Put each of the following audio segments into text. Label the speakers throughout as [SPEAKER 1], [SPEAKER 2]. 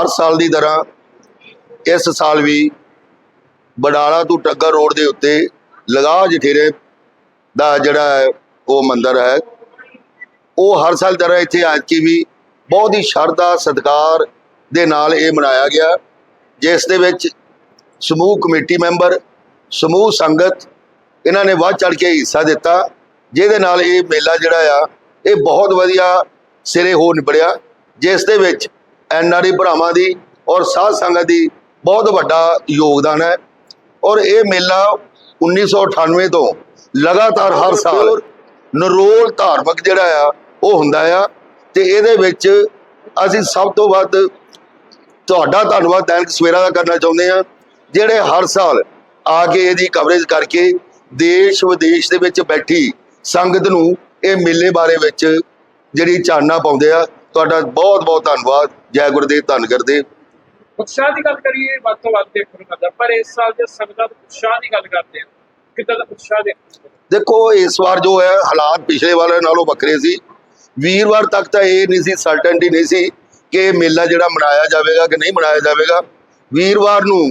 [SPEAKER 1] ਹਰ ਸਾਲ ਦੀ ਤਰ੍ਹਾਂ ਇਸ ਸਾਲ ਵੀ ਬਡਾਲਾ ਤੋਂ ਟੱਗਰ ਰੋਡ ਦੇ ਉੱਤੇ ਲਗਾ ਜਠੇਰੇ ਦਾ ਜਿਹੜਾ ਹੈ, ਉਹ ਮੰਦਿਰ ਹੈ। ਉਹ ਹਰ ਸਾਲ ਤਰ੍ਹਾਂ ਇੱਥੇ ਐਤਕੀ ਵੀ ਬਹੁਤ ਹੀ ਸ਼ਰਧਾ, ਸਤਿਕਾਰ ਦੇ ਨਾਲ ਇਹ ਮਨਾਇਆ ਗਿਆ। ਜਿਸ ਦੇ ਵਿੱਚ ਸਮੂਹ ਕਮੇਟੀ ਮੈਂਬਰ, ਸਮੂਹ ਸੰਗਤ ਇਹਨਾਂ ਨੇ ਵੱਧ ਚੜ ਕੇ ਹਿੱਸਾ ਦਿੱਤਾ। ਜਿਹਦੇ ਨਾਲ ਇਹ ਮੇਲਾ ਜਿਹੜਾ ਆ, ਇਹ ਬਹੁਤ ਵਧੀਆ ਸਿਰੇ ਹੋ ਨਿਬੜਿਆ। ਜਿਸ ਦੇ ਵਿੱਚ ਐਨਆਰਈ ਭਰਾਵਾਂ ਦੀ ਔਰ ਸਾਧ ਸੰਗਤ ਦੀ ਬਹੁਤ ਵੱਡਾ ਯੋਗਦਾਨ ਹੈ। ਔਰ ਇਹ ਮੇਲਾ 1998 ਤੋਂ ਲਗਾਤਾਰ ਹਰ ਸਾਲ ਨਰੋਲ ਧਾਰਮਿਕ ਜਿਹੜਾ ਆ, ਉਹ ਹੁੰਦਾ ਆ। ਤੇ ਇਹਦੇ ਵਿੱਚ ਅਸੀਂ ਸਭ ਤੋਂ ਵੱਧ ਤੁਹਾਡਾ ਧੰਨਵਾਦ ਦੈਨਿਕ ਸਵੇਰਾ ਦਾ ਕਰਨਾ ਚਾਹੁੰਦੇ ਆ ਜਿਹੜੇ ਹਰ ਸਾਲ ਆ ਕੇ ਇਹਦੀ ਕਵਰੇਜ ਕਰਕੇ ਦੇਸ਼ ਵਿਦੇਸ਼ ਦੇ ਵਿੱਚ ਬੈਠੀ ਸੰਗਤ ਨੂੰ ਇਹ ਮੇਲੇ ਬਾਰੇ ਵਿੱਚ ਜਿਹੜੀ ਚਾਨਣਾ ਪਾਉਂਦੇ ਆ ਤੁਹਾਡਾ ਬਹੁਤ ਬਹੁਤ ਧੰਨਵਾਦ। ਜੈ ਗੁਰਦੇਵ ਧੰਨ ਗੁਰਦੇਵ।
[SPEAKER 2] ਉਤਸ਼ਾਹ ਦੀ ਗੱਲ ਕਰੀਏ ਵੱਧ ਤੋਂ ਵੱਧ ਦੇਖਣ ਨੂੰ ਮਿਲਦਾ। ਪਰ ਇਸ ਸਾਲ ਜੇ ਸੰਗਤਾਂ ਉਤਸ਼ਾਹ ਦੀ ਗੱਲ ਕਰਦੇ ਹਾਂ ਕਿੱਦਾਂ ਦਾ ਉਤਸ਼ਾਹ ਮਿਲਦਾ?
[SPEAKER 1] ਦੇਖੋ ਇਸ ਵਾਰ ਜੋ ਹੈ ਹਾਲਾਤ ਪਿਛਲੇ ਵਾਲੇ ਨਾਲੋਂ ਵੱਖਰੇ ਸੀ। ਵੀਰਵਾਰ ਤੱਕ ਤਾਂ ਇਹ ਨਹੀਂ ਸੀ ਸਰਟਨਟੀ ਨਹੀਂ ਸੀ ਕਿ ਮੇਲਾ ਜਿਹੜਾ ਮਨਾਇਆ ਜਾਵੇਗਾ ਕਿ ਨਹੀਂ ਮਨਾਇਆ ਜਾਵੇਗਾ। ਵੀਰਵਾਰ ਨੂੰ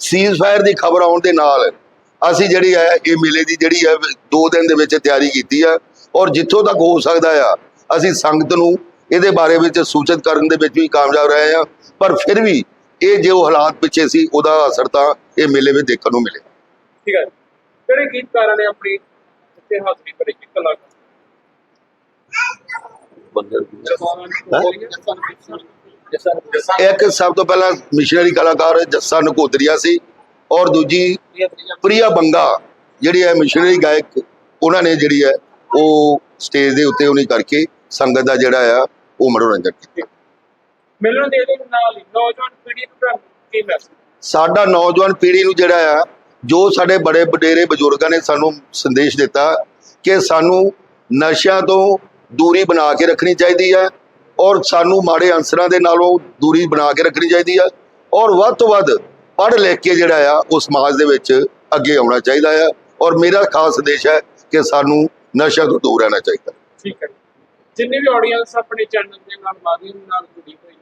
[SPEAKER 1] ਸੀਜ਼ ਫਾਇਰ ਦੀ ਖਬਰ ਆਉਣ ਦੇ ਨਾਲ ਅਸੀਂ ਜਿਹੜੀ ਹੈ ਇਹ ਮੇਲੇ ਦੀ ਜਿਹੜੀ ਹੈ ਦੋ ਦਿਨ ਦੇ ਵਿੱਚ ਤਿਆਰੀ ਕੀਤੀ ਆ। ਔਰ ਜਿੱਥੋਂ ਤੱਕ ਹੋ ਸਕਦਾ ਆ ਅਸੀਂ ਸੰਗਤ ਨੂੰ ਇਹਦੇ ਬਾਰੇ ਵਿੱਚ ਸੂਚਿਤ ਕਰਨ ਦੇ ਵਿੱਚ ਵੀ ਕਾਮਯਾਬ ਰਹੇ ਆ। ਪਰ ਫਿਰ ਵੀ ਇਹ ਜੋ ਹਾਲਾਤ ਪਿੱਛੇ ਸੀ ਉਹਦਾ ਅਸਰ ਤਾਂ ਇਹ ਮੇਲੇ ਵਿੱਚ ਦੇਖਣ ਨੂੰ ਮਿਲਿਆ।
[SPEAKER 2] ਠੀਕ ਹੈ। ਕਿਹੜੇ ਗੀਤਕਾਰਾਂ ਨੇ ਆਪਣੀ ਇੱਥੇ ਹਾਜ਼ਰੀ ਭਰੀ ਕਿ ਕਲਾਕਾਰ
[SPEAKER 1] ਇੱਕ ਸਭ ਤੋਂ ਪਹਿਲਾਂ ਮਿਸ਼ਨਰੀ ਕਲਾਕਾਰ ਜੱਸਾ ਨਕੋਦਰੀਆ ਸੀ ਔਰ ਦੂਜੀ ਪ੍ਰਿਆ ਬੰਗਾ ਜਿਹੜੀ ਹੈ ਮਿਸ਼ਨਰੀ ਗਾਇਕ ਉਹਨਾਂ ਨੇ ਜਿਹੜੀ ਹੈ ਉਹ ਸਟੇਜ ਦੇ ਉੱਤੇ ਉਹਨੇ ਕਰਕੇ ਸੰਗਤ ਦਾ ਜਿਹੜਾ ਆ ਉਹ ਮਨੋਰੰਜਨ ਕੀਤਾ
[SPEAKER 2] ਮਿਲਣ ਦੇ ਦੇ ਨਾਲ ਨੌਜਵਾਨ ਪੀੜ੍ਹੀ ਨੂੰ ਤੁਹਾਨੂੰ ਕੀ ਮੈਸੇਜ
[SPEAKER 1] ਸਾਡਾ ਨੌਜਵਾਨ ਪੀੜ੍ਹੀ ਨੂੰ ਜਿਹੜਾ ਆ ਜੋ ਸਾਡੇ ਬੜੇ ਵਡੇਰੇ ਬਜ਼ੁਰਗਾਂ ਨੇ ਸਾਨੂੰ ਸੰਦੇਸ਼ ਦਿੱਤਾ ਕਿ ਸਾਨੂੰ ਨਸ਼ਿਆਂ ਤੋਂ ਦੂਰੀ ਬਣਾ ਕੇ ਰੱਖਣੀ ਚਾਹੀਦੀ ਹੈ ਔਰ ਸਾਨੂੰ ਮਾੜੇ ਅੰਸਰਾਂ ਦੇ ਨਾਲੋਂ ਦੂਰੀ ਬਣਾ ਕੇ ਰੱਖਣੀ ਚਾਹੀਦੀ ਹੈ ਔਰ ਵੱਧ ਤੋਂ ਵੱਧ ਪੜ੍ਹ ਲਿਖ ਕੇ ਜਿਹੜਾ ਆ ਉਹ ਸਮਾਜ ਦੇ ਵਿੱਚ ਅੱਗੇ ਆਉਣਾ ਚਾਹੀਦਾ ਆ ਔਰ ਮੇਰਾ ਖਾਸ ਸੰਦੇਸ਼ ਹੈ ਕਿ ਸਾਨੂੰ ਨਸ਼ਿਆਂ ਤੋਂ ਦੂਰ ਰਹਿਣਾ ਚਾਹੀਦਾ।
[SPEAKER 2] ਠੀਕ ਹੈ। ਜਿੰਨੀ ਵੀ ਆਡੀਅנס ਆਪਣੇ ਚੈਨਲ ਦੇ ਨਾਲ ਮਾਧਿਅਮ ਨਾਲ ਜੁੜੀ ਹੋਈ ਹੈ,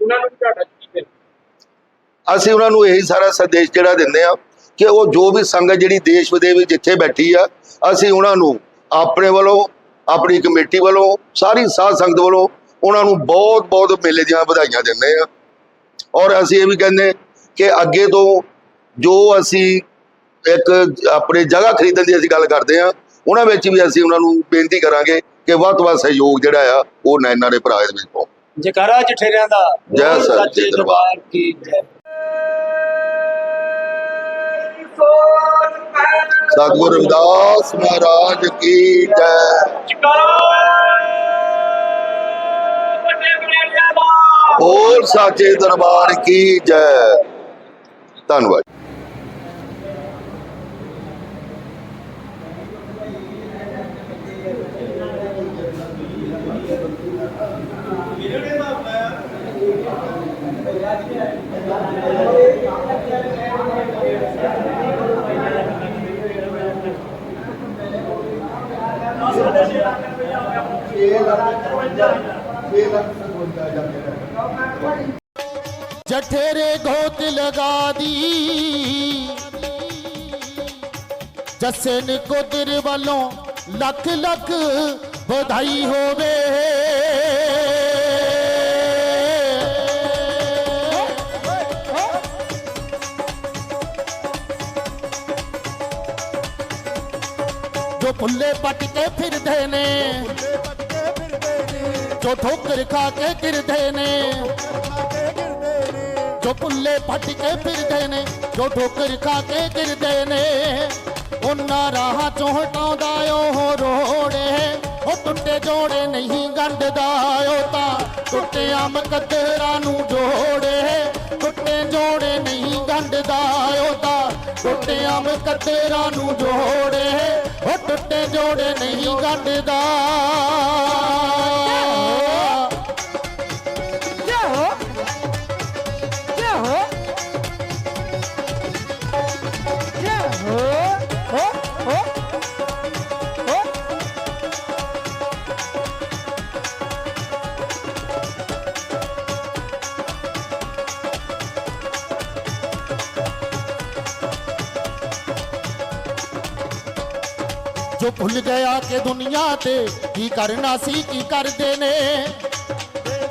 [SPEAKER 2] ਉਹਨਾਂ ਨੂੰ ਤੁਹਾਡਾ ਕੀ ਦੇ
[SPEAKER 1] ਅਸੀਂ ਉਹਨਾਂ ਨੂੰ ਇਹੀ ਸਾਰਾ ਸੰਦੇਸ਼ ਜਿਹੜਾ ਦਿੰਦੇ ਆ ਕਿ ਉਹ ਜੋ ਵੀ ਸੰਗਤ ਜਿਹੜੀ ਦੇਸ਼ ਵਿਦੇਸ਼ ਵਿੱਚ ਜਿੱਥੇ ਬੈਠੀ ਆ, ਅਸੀਂ ਉਹਨਾਂ ਨੂੰ ਆਪਣੇ ਵੱਲੋਂ, ਆਪਣੀ ਕਮੇਟੀ ਵੱਲੋਂ, ਸਾਰੀ ਸਾਧ ਸੰਗਤ ਵੱਲੋਂ ਉਹਨਾਂ ਨੂੰ ਬਹੁਤ ਬਹੁਤ ਮੇਲੇ ਦੀਆਂ ਵਧਾਈਆਂ ਦਿੰਦੇ ਆ ਔਰ ਅਸੀਂ ਇਹ ਵੀ ਕਹਿੰਦੇ ਕਿ ਅੱਗੇ ਤੋਂ ਜੋ ਅਸੀਂ ਇੱਕ ਆਪਣੇ ਜਗ੍ਹਾ ਖਰੀਦਣ ਦੀ ਅਸੀਂ ਗੱਲ ਕਰਦੇ ਆ ਉਹਨਾਂ ਵਿੱਚ ਵੀ ਅਸੀਂ ਉਹਨਾਂ ਨੂੰ ਬੇਨਤੀ ਕਰਾਂਗੇ ਕਿ ਵੱਧ ਤੋਂ ਵੱਧ ਸਹਿਯੋਗ ਜਿਹੜਾ ਆ ਉਹ ਨੈਣਾ ਦੇ ਭਰਾ ਦੇ ਵਿੱਚ ਪਾਓ।
[SPEAKER 3] ਜਕਾਰਾ ਜਠੇਰਿਆਂ ਦਾ
[SPEAKER 1] ਜੈ ਸੱਚੇ ਦਰਬਾਰ
[SPEAKER 3] ਕੀ ਜੈ।
[SPEAKER 1] ਸਤਿਗੁਰੂ ਰਵਿਦਾਸ ਮਹਾਰਾਜ ਕੀ ਜੈ। ਬੋਲ ਸਾਚੇ ਦਰਬਾਰ ਕੀ ਜੈ। ਧੰਨਵਾਦ।
[SPEAKER 4] ਜਠੇਰੇ ਘੋਟ ਲਗਾ ਦੀ। ਜੱਸੇ ਨਕੋਦਰ ਵੱਲੋਂ ਲੱਖ ਲੱਖ ਵਧਾਈ ਹੋਵੇ। ਜੋ ਪੁੱਲੇ ਪੱਟ ਕੇ ਫਿਰਦੇ ਨੇ। ਜੋ ਠੋਕਰ ਖਾ ਕੇ ਗਿਰਦੇ ਨੇ। ਜੋ ਪੁੱਲੇ ਫੱਟ ਕੇ ਫਿਰਦੇ ਨੇ, ਜੋ ਠੋਕਰ ਖਾ ਕੇ ਗਿਰਦੇ ਨੇ। ਉਹਨਾਂ ਰਾਹਾਂ ਚੋਂ ਹਟਾਉਂਦਾ ਉਹ ਰੋੜੇ। ਉਹ ਟੁੱਟੇ ਜੋੜੇ ਨਹੀਂ ਗੰਢਦਾ ਉਹ ਤਾਂ। ਟੁੱਟਿਆਂ ਮਕਦਰਾਂ ਨੂੰ ਜੋੜੇ। ਟੁੱਟੇ ਜੋੜੇ ਨਹੀਂ ਗੰਢਦਾ ਉਹ ਤਾਂ। ਟੁੱਟਿਆਂ ਮਕਦਰਾਂ ਨੂੰ ਜੋੜੇ ਉਹ ਟੁੱਟੇ ਜੋੜੇ ਨਹੀਂ ਗੰਢਦਾ ਜੋ ਭੁੱਲ ਗਿਆ ਕਿ ਦੁਨੀਆ ਤੇ ਕੀ ਕਰਨਾ ਸੀ ਕੀ ਕਰਦੇ ਨੇ?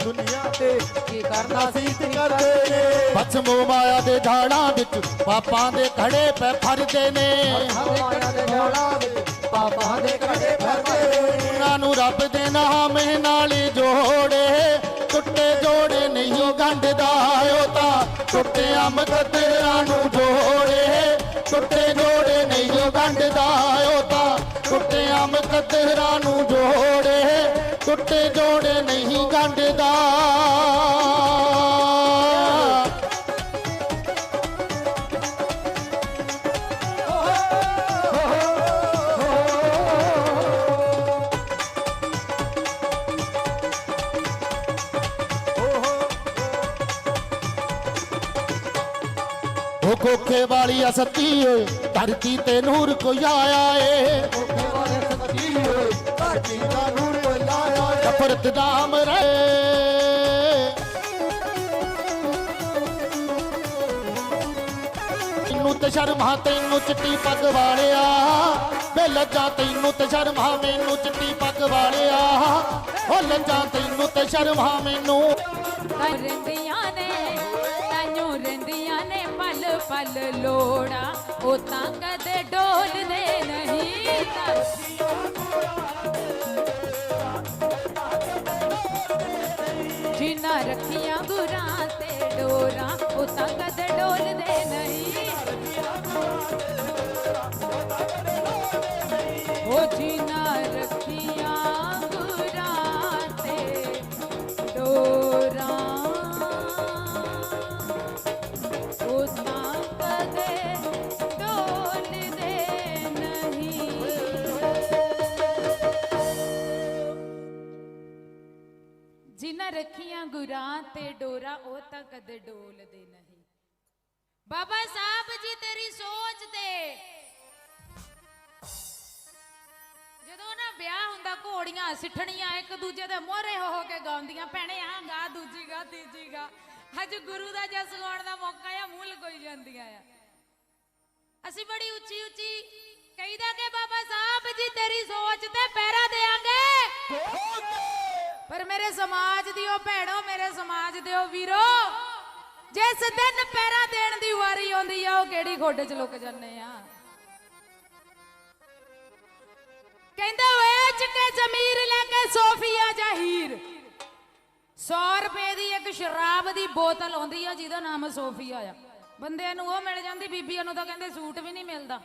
[SPEAKER 5] ਦੁਨੀਆ ਤੇ ਕੀ ਕਰਨਾ ਸੀ ਤੇ ਕਰਦੇ ਨੇ?
[SPEAKER 4] ਬਸ ਮਾਇਆ ਦੇ ਝਾੜਾਂ ਵਿੱਚ ਪਾਪਾਂ ਦੇ ਖੜੇ ਪੈ ਫਰਦੇ ਨੇ।
[SPEAKER 5] ਮਾਇਆ ਦੇ ਜਾਲਾ ਵਿੱਚ ਪਾਪਾਂ ਦੇ ਘੜੇ ਫਿਰਦੇ ਨੇ।
[SPEAKER 4] ਉਹਨਾਂ ਨੂੰ ਰੱਬ ਦੇ ਨਾਮ ਨਾਲ ਜੋੜੇ। ਟੁੱਟੇ ਜੋੜੇ ਨਹੀਂ ਗੰਢਦਾ ਉਹ ਤਾਂ ਟੁੱਟਿਆ ਮਕਦਰਾਂ ਨੂੰ ਜੋੜੇ। ਟੁੱਟੇ ਜੋੜੇ ਨਹੀਂ ਗੰਢਦਾ ਉਹ ਤਾਂ ਤੇਰਾ ਨੂੰ ਜੋੜੇ ਟੁੱਟੇ ਜੋੜੇ ਨਹੀਂ ਗੰਢਦਾ ਉਹ ਵਾਲੀ ਅਸਤੀ ਓਏ ਧਰਤੀ ਤੇ ਨੂਰ ਕੋਈ ਆਇਆ ਏ।
[SPEAKER 5] ਕੋਖੇ ਵਾਲੇ ਸੱਚੀ ਹੋਏ ਧਰਤੀ ਦਾ ਨੂਰ ਕੋਈ ਲਾਇਆ ਏ।
[SPEAKER 4] ਨਫ਼ਰਤ ਦਾ ਅਮਰੇ ਤੈਨੂੰ ਤੇ ਸ਼ਰਮਾ ਤੈਨੂੰ ਚਿੱਟੀ ਪੱਗ ਵਾਲਿਆ। ਵੇ ਤੈਨੂੰ ਤੇ ਸ਼ਰਮਾ ਮੈਨੂੰ ਚਿੱਟੀ ਪੱਗ ਵਾਲਿਆ। ਓ ਲੱਜਾ ਤੈਨੂੰ ਤੇ ਸ਼ਰਮਾ ਮੈਨੂੰ।
[SPEAKER 6] ਤਾਈਂ ਨੇ ਤਾਈਓ ਰਹਿੰਦੀਆਂ ਨੇ ਪਲ ਪਲ ਲੋੜਾ, ਉਹ ਤਾਂ ਕਦੇ ਡੋਲਦੇ ਨਹੀਂ ਜਿਨਾ ਰੱਖੀਆਂ ਗੁਰਾਂ ਤੇ ਡੋਰਾਂ, ਉਹ ਤਾਂ ਕਦੇ ਡੋਲਦੇ ਨਹੀਂ ਜਿਨ੍ਹਾਂ ਰੱਖੀਆਂ ਗੁਰਾਂ ਤੇ ਡੋਰਾ, ਉਹ ਤਾਂ ਕਦੇ ਡੋਲਦੇ ਨਹੀਂ। ਬਾਬਾ ਸਾਹਿਬ ਜੀ, ਤੇਰੀ ਸੋਚ ਤੇ। ਜਦੋਂ ਨਾ ਵਿਆਹ ਹੁੰਦਾ, ਘੋੜੀਆਂ ਸਿੱਠਣੀਆਂ, ਇੱਕ ਦੂਜੇ ਦੇ ਮੋਹਰੇ ਹੋ ਹੋ ਕੇ ਗਾਉਂਦੀਆਂ, ਭੈਣੇ ਆ ਗਾ, ਦੂਜੀ ਗਾ, ਤੀਜੀ ਗਾ। ਅੱਜ ਗੁਰੂ ਦਾ ਜਸ ਗਾਉਣ ਦਾ ਮੌਕਾ ਆ ਮੂਲ ਲਗੋਈ ਜਾਂਦੀਆਂ ਆ। ਅਸੀਂ ਬੜੀ ਉੱਚੀ ਉੱਚੀ ਕਹੀਦਾ ਕਿ ਬਾਬਾ ਸਾਹਿਬ ਜੀ, ਤੇਰੀ ਸੋਚ ਤੇ ਪਹਿਰਾ ਦੇਾਂਗੇ। ਪਰ ਮੇਰੇ ਸਮਾਜ ਦੀ ਦਿਓ ਭੈਣੋ, ਮੇਰੇ ਸਮਾਜ ਦੇ ਉਹ ਵੀਰੋ। ਜਿਸ ਦਿਨ ਪੈਰਾ ਦੇਣ ਦੀ ਵਾਰੀ ਆਉਂਦੀ ਆ, ਉਹ ਕਿਹੜੀ ਖੋਡੇ 'ਚ ਲੁਕ ਜਾਂਦੇ ਆ? ਕਹਿੰਦਾ ਵੇਚ ਕੇ ਜ਼ਮੀਰ ਲੈ ਕੇ ਸੋਫੀਆ ਜਾਹੀਰ। 100 ਰੁਪਏ ਦੀ ਇੱਕ ਸ਼ਰਾਬ ਦੀ ਬੋਤਲ ਆਉਂਦੀ ਆ, ਜਿਹਦਾ ਨਾਮ ਸੋਫੀਆ ਆ। ਬੰਦਿਆਂ ਨੂੰ ਉਹ ਮਿਲ ਜਾਂਦੀ, ਬੀਬੀਆਂ ਨੂੰ ਤਾਂ ਕਹਿੰਦੇ ਸੂਟ ਵੀ ਨਹੀਂ ਮਿਲਦਾ।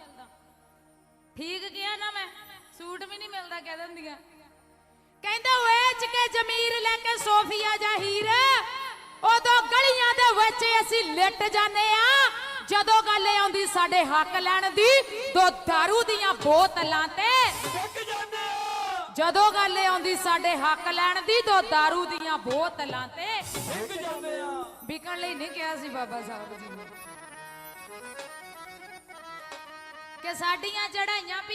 [SPEAKER 6] ਠੀਕ ਕਿਹਾ ਨਾ ਮੈਂ? ਸੂਟ ਵੀ ਨਹੀਂ ਮਿਲਦਾ, ਕਹਿ ਦਿੰਦੀਆਂ। ਕਹਿੰਦਾ ਵੇਚ ਕੇ ਜ਼ਮੀਰ ਲੈ ਕੇ ਸੋਫੀਆ ਜਾਹੀਰ ਉਦੋਂ ਗਲੀਆਂ ਦੇ ਵਿੱਚ ਅਸੀਂ ਲਿਟ ਜਾਂਦੇ ਆ ਜਦੋਂ ਗੱਲ ਆਉਂਦੀ ਸਾਡੇ ਹੱਕ ਲੈਣ ਦੀ ਦੋ दारू ਦੀਆਂ ਬੋਤਲਾਂ ਤੇ ਜਦੋਂ ਗੱਲ ਆਉਂਦੀ ਸਾਡੇ ਹੱਕ ਲੈਣ ਦੀ ਦੋ दारू ਦੀਆਂ ਬੋਤਲਾਂ ਤੇ ਵਿਕਣ ਲਈ ਨਹੀਂ ਕਿਹਾ ਸੀ ਬਾਬਾ ਸਾਹਿਬ ਜੀ ਨੇ ਕਿ ਸਾਡੀਆਂ ਚੜਾਈਆਂ ਭੀਮਾ
[SPEAKER 5] ਤੇਰੇ ਕਰਕੇ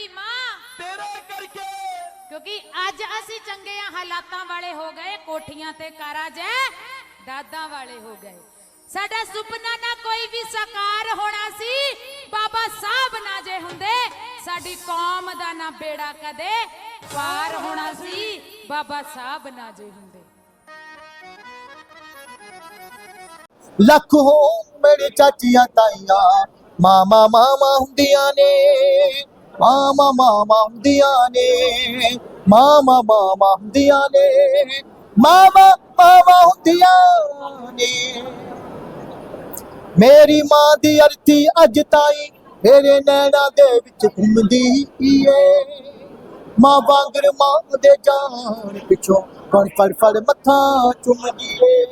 [SPEAKER 6] ਕਿਉਂਕਿ ਅੱਜ ਅਸੀਂ ਚੰਗੀਆਂ ਹਾਲਾਤਾਂ ਵਾਲੇ ਹੋ ਗਏ, ਕੋਠੀਆਂ ਤੇ ਕਾਰਾਂ ਜੈ ਦਾਦਾ ਵਾਲੇ ਹੋ ਗਏ। ਸਾਡਾ ਸੁਪਨਾ ਨਾ ਕੋਈ ਵੀ ਸਾਕਾਰ ਹੋਣਾ ਸੀ, ਬਾਬਾ ਸਾਹਿਬ ਨਾ ਜੇ ਹੁੰਦੇ, ਸਾਡੀ ਕੌਮ ਦਾ ਨਾ ਬੇੜਾ ਕਦੇ ਪਾਰ ਹੋਣਾ ਸੀ, ਬਾਬਾ ਸਾਹਿਬ ਨਾ ਜੇ ਹੁੰਦੇ।
[SPEAKER 7] ਲੱਖ ਹੋ ਮੇਰੇ ਚਾਚੀਆਂ ਤਾਈਆਂ, ਮਾਮਾ ਮਾਮਾ ਹੁੰਦੀਆਂ ਨੇ। ਮਾਮਾ ਮਾਮਾ ਹੁੰਦੀਆਂ ਨੇ, ਮਾਮਾ ਮਾਮਾ ਹੁੰਦੀਆਂ ਨੇ, ਮਾਮਾ ਮਾਮਾ ਹੁੰਦੀਆਂ ਨੇ। ਮੇਰੀ ਮਾਂ ਦੀ ਅਰਥੀ ਅੱਜ ਤਾਈ ਮੇਰੇ ਨੈਣਾ ਦੇ ਵਿੱਚ ਘੁੰਮਦੀ ਏ। ਮਾਂ ਵਾਂਗਰ ਮਾਂ ਦੇ ਜਾਣ ਪਿੱਛੋਂ ਫੜ ਫੜ ਫੜ ਮੱਥਾ ਚੁੰਮਦੀ ਏ।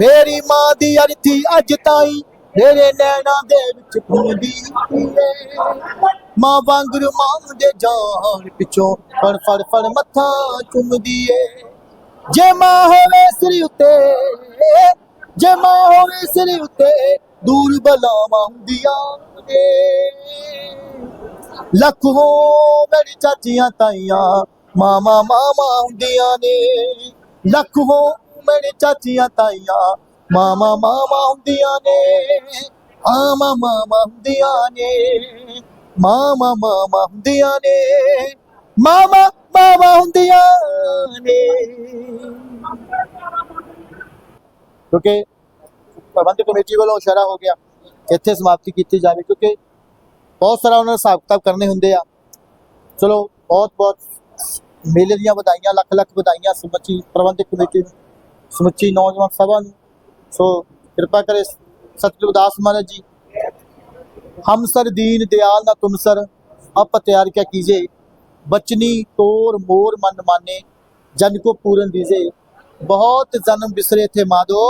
[SPEAKER 7] ਮੇਰੀ ਮਾਂ ਦੀ ਅਰਥੀ ਅੱਜ ਤਾਈ ਮੇਰੇ ਨੈਣਾ ਦੇ ਵਿੱਚ ਘੁੰਮਦੀ ਏ। ਮਾਂ ਵਾਂਗਰ ਮਾਂ ਦੇ ਜਾਨ ਪਿੱਛੋਂ ਫੜ ਫੜ ਫੜ ਮੱਥਾ ਚੁੰਮਦੀ ਏ ਜੇ ਮਾਂ ਹੋਵੇ ਸਿਰ ਉੱਤੇ, ਜੇ ਮਾਂ ਹੋਵੇ ਸਿਰ ਉੱਤੇ, ਦੂਰ ਬਲਾਵਾਂ ਹੁੰਦੀਆਂ ਨੇ। ਲੱਖ ਹੋ ਮੇਰੀ ਚਾਚੀਆਂ ਤਾਈਆਂ ਮਾਮਾ ਮਾਮਾ ਹੁੰਦੀਆਂ ਨੇ। ਲੱਖ ਹੋ ਮੇਰੇ ਚਾਚੀਆਂ ਤਾਈਆਂ ਮਾਮਾ ਮਾਮਾ ਹੁੰਦੀਆਂ ਨੇ। ਆਮਾ ਮਾਮਾ ਹੁੰਦੀਆਂ ਨੇ। ਮਾਮਾ ਮਾਮਾ ਹੁੰਦੀਆਂ ਨੇ। ਮਾਮਾ ਮਾਮਾ ਹੁੰਦੀਆਂ ਨੇ। ਕਿਉਂਕਿ ਪ੍ਰਬੰਧਕ ਕਮੇਟੀ ਵੱਲੋਂ ਇਸ਼ਾਰਾ ਹੋ ਗਿਆ, ਇੱਥੇ ਸਮਾਪਤੀ ਕੀਤੀ ਜਾਵੇ, ਕਿਉਂਕਿ ਬਹੁਤ ਸਾਰਾ ਉਹਨਾਂ ਨੇ ਹਿਸਾਬ ਕਿਤਾਬ ਕਰਨੇ ਹੁੰਦੇ ਆ। ਚਲੋ, ਬਹੁਤ ਬਹੁਤ ਮੇਲੇ ਦੀਆਂ ਵਧਾਈਆਂ, ਲੱਖ ਲੱਖ ਵਧਾਈਆਂ ਸਮੁੱਚੀ ਪ੍ਰਬੰਧਕ ਕਮੇਟੀ ਨੂੰ, ਸਮੁੱਚੀ ਨੌਜਵਾਨ ਸਭਾ ਨੂੰ। ਸੋ ਕਿਰਪਾ ਕਰੇ ਸਤਿਗੁਰੂ ਦਾਸ ਮਹਾਰਾਜ ਜੀ। हम सर दीन दयाल ना तुम सर अप तैयार क्या कीजिए बचनी तोर मोर मन माने जन को पूरन दीजिए बहुत जन्म बिसरे थे माधो